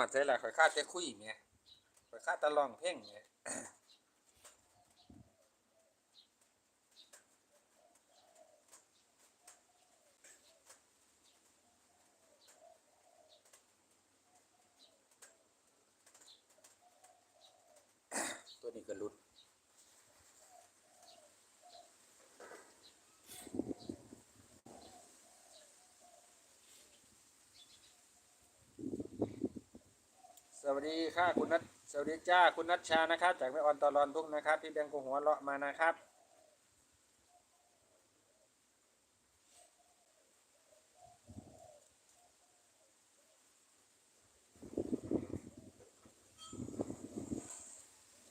อดใจละข่อยคาดจะคุยแหม่ข่อยคาดแตะลองเพ่งแหม่ตัวนี้ก็หลุด วัสดีค่ะคุณนัทสวัสดีจ้าคุณนัชชานะครับ จากแม่ออนตอรอนทุ่งนะครับพี่แบงค์กหัวเลาะมานะครับ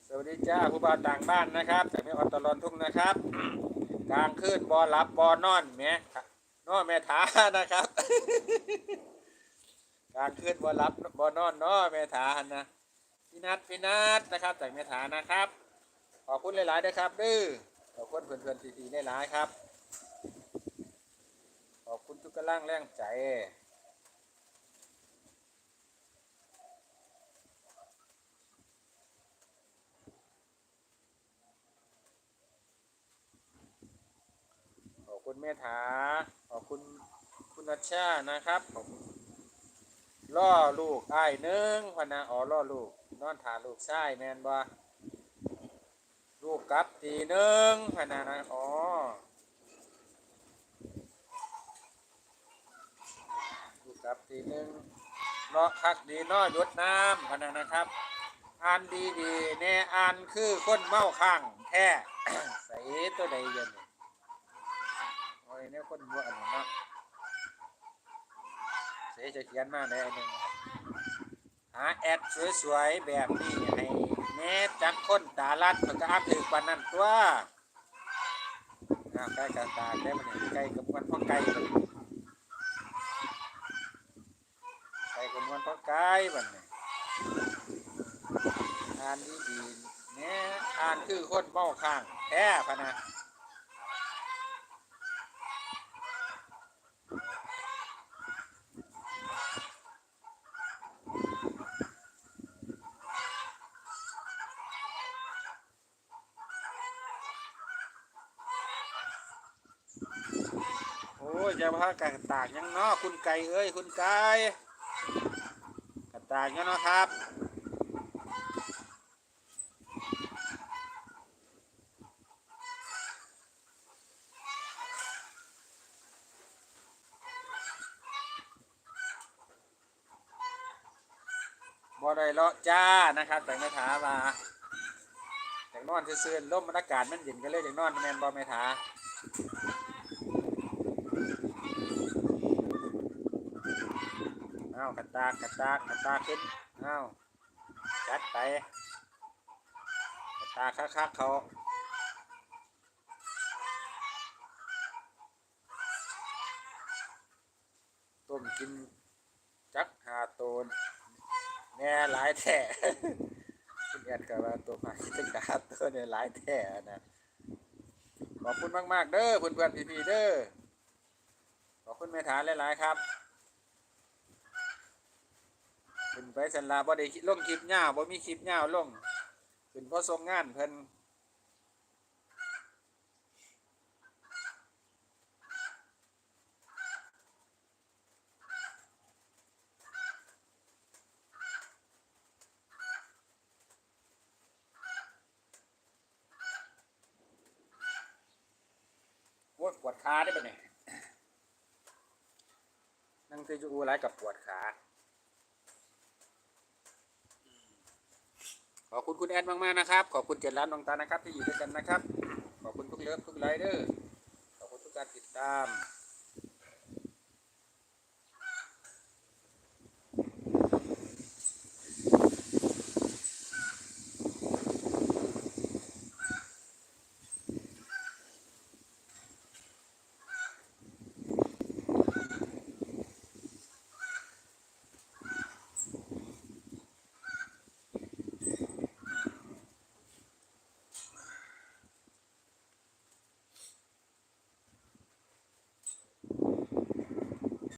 สวัสดีจ้าผู้บ่าวต่างบ้านนะครับจากแม่ออนตอรอนทุ่งนะครับกลางคืนบอหลับบอนอนแม่นอนแม่ถานะครับ กลางคืนบอหลับบอนอนเนาะแม่ถาหันนะพี่นัทพี่นัทนะครับ จากเมถานะครับ ขอบคุณหลายๆด้วยครับดื้อขอบคุณเพื่อนๆทีๆหลายๆครับ ขอบคุณทุกกำลังแรงใจขอบคุณเมถาขอบคุณคุณนัชชานะครับ ขอบคุณ ล่อลูกอ้ายหนึ่งพนะอ๋อล่อลูก นอนถาลูกชายแมนบ่ลูกกลับตีหนึ่งพนะนะอ๋อลูกกลับตีหนึ่งเนาะคักดีนาะหยดน้ำพนะนะครับอ่านดีดีแน่อ่านคือคนเมาข้างแท้ใส่ตัวใดเย็นยโอ้ยเนี่ยคนบัวอันนั้นเนาะ เสจะเขียนมาในอันหนึ่งหาแอดสวยๆแบบนี้ให้แม่จักคนตาลัดมันก็อัพถึงปานั้นตัวใกล้กับตาได้มันใกล้กับมันพ่อไก่ใกล้กับมันพ่อไก่มันเนี่ยอ่านดีๆแน่อ่านคือคนเมาข้างแท้พนะ ยจะพากระตากยังเนาะคุณไก่เอ้ยคุณไก่กระตากยังเนาะครับบ่ได้เลาะจ้านะครับ แต่ไม่ถามาแต่นอนซื่อๆลมมันอากาศมันเย็นก็เลยอย่างนอนแมนบอไม่ถา เอากระตากกระตากกระตากขึ้นเอาจัดไปกระตากคักๆเขาต้มกินจักหาโตนแน่หลายแท่คุณแอดกับว่าตัวมาคิดจักหาตัวเนี่ยหลายแท่นะขอบคุณมาก ๆ เด้อเพื่อนๆพี่ๆเด้อขอบคุณแม่ฐานหลาย ๆ ครับ ขึ้นไปสันลาบ่ได้ลงคลิปยาวบ่มีคลิปยาวลงขึ้นเพราะทรงงานเพิ่นปวดขาได้ปะเนี่ยนั่งเตจูอูไรกับปวดขา อบคุณคุณแอดมากๆนะครับ ขอบคุณเจ็ดล้านดวงตานะครับที่อยู่ด้วยกันนะครับ ขอบคุณทุกเลิฟทุกไลเดอร์ ขอบคุณทุกการติดตาม